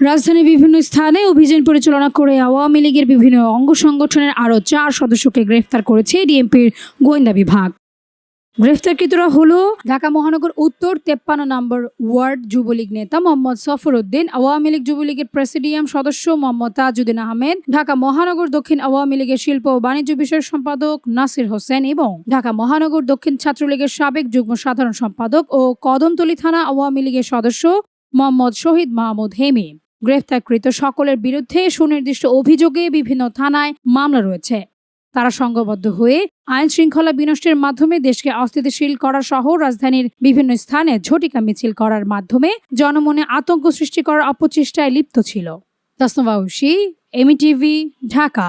রাজধানীর বিভিন্ন স্থানে অভিযান পরিচালনা করে আওয়ামী লীগের বিভিন্ন অঙ্গ সংগঠনের আরও চার সদস্যকে গ্রেফতার করেছে ডিএমপির গোয়েন্দা বিভাগ। গ্রেফতারকৃতরা হল ঢাকা মহানগর উত্তর তেপ্পান্ন নম্বর ওয়ার্ড যুবলীগ নেতা মোহাম্মদ সফর উদ্দিন আওয়ামী লীগ যুবলীগের প্রেসিডিয়াম সদস্য মোহাম্মদ তাজউদ্দিন আহমেদ, ঢাকা মহানগর দক্ষিণ আওয়ামী লীগের শিল্প ও বাণিজ্য বিষয়ক সম্পাদক নাসির হোসেন এবং ঢাকা মহানগর দক্ষিণ ছাত্রলীগের সাবেক যুগ্ম সাধারণ সম্পাদক ও কদমতলী থানা আওয়ামী লীগের সদস্য মোহাম্মদ শহীদ মাহমুদ হেমি। গ্রেফতারকৃত সকলের বিরুদ্ধে সুনির্দিষ্ট অভিযোগে বিভিন্ন থানায় মামলা রয়েছে। তারা সংঘবদ্ধ হয়ে আইন শৃঙ্খলা বিনষ্টের মাধ্যমে দেশকে অস্থিতিশীল করা সহ রাজধানীর বিভিন্ন স্থানে ঝটিকা মিছিল করার মাধ্যমে জনমনে আতঙ্ক সৃষ্টি করার অপচেষ্টায় লিপ্ত ছিল। তাসনবাউসি এমিটিভি ঢাকা।